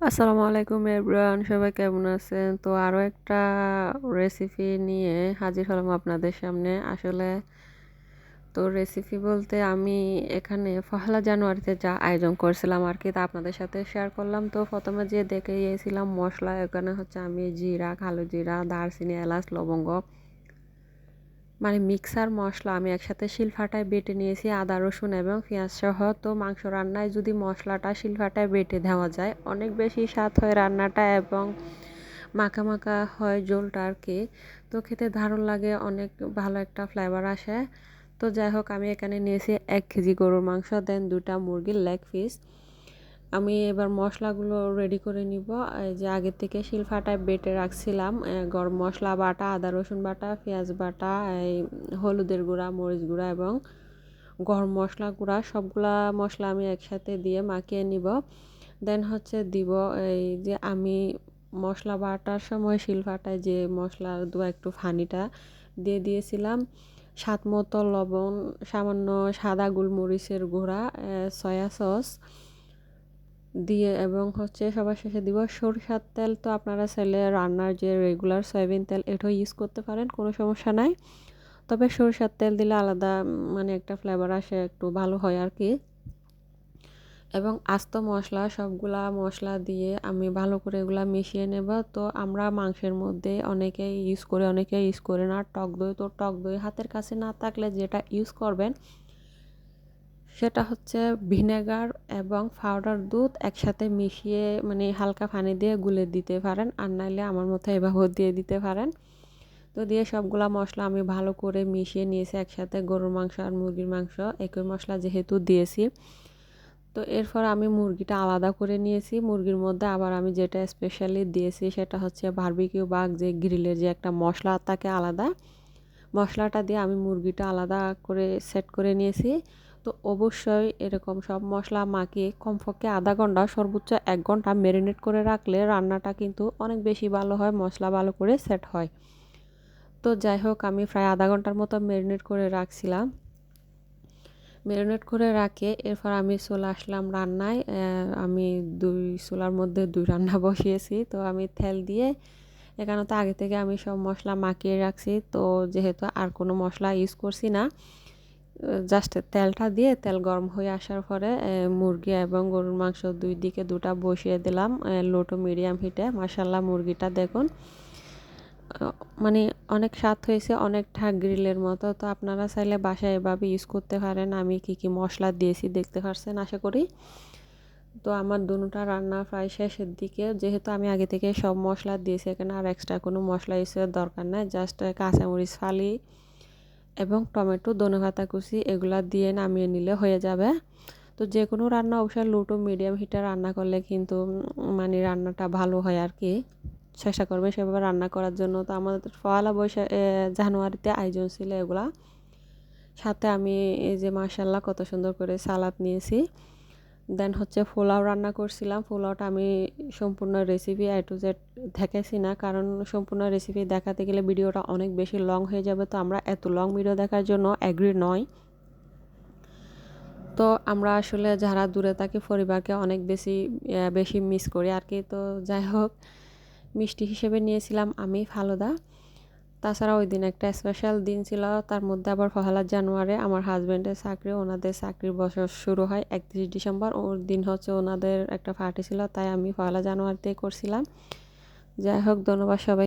আসসালামু আলাইকুম এভরিওয়ান সবাই কেমন আছেন? তো আরও একটা রেসিপি নিয়ে হাজির হলাম আপনাদের সামনে। আসলে তো রেসিপি বলতে আমি এখানে পহেলা জানুয়ারিতে যা আয়োজন করছিলাম আর কি তা আপনাদের সাথে শেয়ার করলাম। তো প্রথমে যে দেখে গিয়েছিলাম মশলা, এখানে হচ্ছে আমি জিরা, কালো জিরা, দারচিনি, এলাচ, লবঙ্গ। মানে মিক্সার মশলা আমি একসাথে শিলফাটায় বেটে নিয়েছি, আদা, রসুন এবং পেঁয়াজ সহ তো মাংস রান্নায় যদি মশলাটা শিলফাটায় বেটে দেওয়া যায়, অনেক বেশি স্বাদ হয় রান্নাটা এবং মাখা মাখা হয় জোলটা আর কি। তো খেতে দারুণ লাগে, অনেক ভালো একটা ফ্লেভার আসে। তো যাই হোক, আমি এখানে নিয়েছি এক কেজি গরুর মাংস দেন দুটা মুরগির লেগ পিস আমি এবার মশলাগুলো রেডি করে নিব। এই যে আগে থেকে শিলফাটায় বেটে রাখছিলাম। গরম মশলা বাটা, আদা, রসুন বাটা, পেঁয়াজ বাটা, এই হলুদের গুঁড়া, মরিচ গুঁড়া এবং গরম মশলা গুঁড়া সবগুলা মশলা আমি একসাথে দিয়ে মাখিয়ে নিব। দেন হচ্ছে দিব এই যে আমি মশলা বাটার সময় শিলফাটায় যে মশলা দু একটু ফানিটা দিয়ে দিয়েছিলাম। স্বাদ মতো লবণ, সামান্য সাদা গোলমরিচের গুঁড়া সয়া সস দিয়ে এবং হচ্ছে সবার শেষে দিব। সরিষার তেল তো আপনারা চাইলে রান্নার যে রেগুলার সয়াবিন তেল, এটাও ইউজ করতে পারেন, কোনো সমস্যা নাই। তবে সরিষার তেল দিলে আলাদা মানে একটা ফ্লেভার আসে, একটু ভালো হয় আর কি। এবং আস্ত মশলা, সবগুলা মশলা দিয়ে আমি ভালো করে এগুলা মিশিয়ে নেব। তো আমরা মাংসের মধ্যে অনেকে ইউজ করে অনেকে ইউজ করে না। টক দই তো টক দই হাতের কাছে না থাকলে যেটা ইউজ করবেন সেটা হচ্ছে ভিনেগার এবং পাউডার দুধ একসাথে মিশিয়ে মানে হালকা পানি দিয়ে গুলে দিতে পারেন, আর নাইলে আমার মতো এভাবে দিয়ে দিতে পারেন। তো দিয়ে সবগুলা মশলা আমি ভালো করে মিশিয়ে নিয়েছি একসাথে, গরুর মাংস আর মুরগির মাংস, একই মশলা যেহেতু দিয়েছি। তো এরপর আমি মুরগিটা আলাদা করে নিয়েছি, মুরগির মধ্যে আবার আমি যেটা স্পেশালি দিয়েছি সেটা হচ্ছে বার্বিকিউ বাগ যে গ্রিলের যে একটা মশলা থাকে আলাদা। মশলাটা দিয়ে আমি মুরগিটা আলাদা করে সেট করে নিয়েছি। তো অবশ্যই এরকম সব মশলা মাখিয়ে কমপক্ষে আধা ঘণ্টা, সর্বোচ্চ এক ঘণ্টা ম্যারিনেট করে রাখলে রান্নাটা কিন্তু অনেক বেশি ভালো হয়, মশলা ভালো করে সেট হয়। তো যাই হোক, আমি প্রায় আধা ঘণ্টার মতো ম্যারিনেট করে রাখছিলাম। ম্যারিনেট করে রাখে, এরপর আমি চলে আসলাম রান্নায়। আমি দুই চুলার মধ্যে দুই রান্না বসিয়েছি। তো আমি তেল দিয়ে এখানে তো আগে থেকে আমি সব মশলা মাখিয়ে রাখছি। তো যেহেতু আর কোনো মশলা ইউজ করছি না জাস্ট তেলটা দিয়ে তেল গরম হয়ে আসার পরে মুরগি এবং গরুর মাংস দুই দিকে দুটা বসিয়ে দিলাম লো টু মিডিয়াম হিটে মাসাল্লাহ মুরগিটা দেখুন মানে অনেক স্বাদ হয়েছে অনেকটা গ্রিলের মতো। তো আপনারা চাইলে বাসায় এভাবে ইউজ করতে পারেন। আমি কি কি মশলা দিয়েছি দেখতে পারছেন, আশা করি। তো আমার দুটা রান্না প্রায় শেষের দিকে। যেহেতু আমি আগে থেকে সব মশলা দিয়েছি, এখানে আর এক্সট্রা কোনো মশলা ইউজের দরকার নাই। জাস্ট কাঁচামরিচ, ফালি এবং টমেটো ধনেপাতা কুচি, এগুলা দিয়ে নামিয়ে নিলে হয়ে যাবে। তো যে কোনো রান্না অবশ্যই লো টু মিডিয়াম হিটে রান্না করলে কিন্তু মানে রান্নাটা ভালো হয় আর কি। চেষ্টা করবে সেভাবে রান্না করার জন্য। তো আমাদের পয়লা বৈশাখ জানুয়ারিতে আয়োজন ছিল এগুলা। সাথে আমি এই যে মার্শাল্লাহ কত সুন্দর করে সালাদ নিয়েছি। দেন হচ্ছে পোলাও রান্না করছিলাম। পোলাওটা আমি সম্পূর্ণ রেসিপি আই টু জেড দেখাইছি না। কারণ সম্পূর্ণ রেসিপি দেখাতে গেলে ভিডিওটা অনেক বেশি লং হয়ে যাবে। তো আমরা এত লং ভিডিও দেখার জন্য অ্যাগ্রি নয়। তো আমরা আসলে যারা দূরে থাকি, পরিবারকে অনেক বেশি বেশি মিস করি। আর কি, তো যাই হোক, মিষ্টি হিসেবে নিয়েছিলাম আমি ফালুদা। তাছাড়া ওই দিন একটা স্পেশাল দিন ছিল, তার মধ্যে আবার পহেলা জানুয়ারি আমার হাজব্যান্ডের চাকরি, ওনাদের চাকরির বছর শুরু হয় একত্রিশ ডিসেম্বর। ওর দিন হচ্ছে ওনাদের একটা পার্টি ছিল, তাই আমি পহেলা জানুয়ারিতেই করছিলাম। যাই হোক, ধন্যবাদ সবাই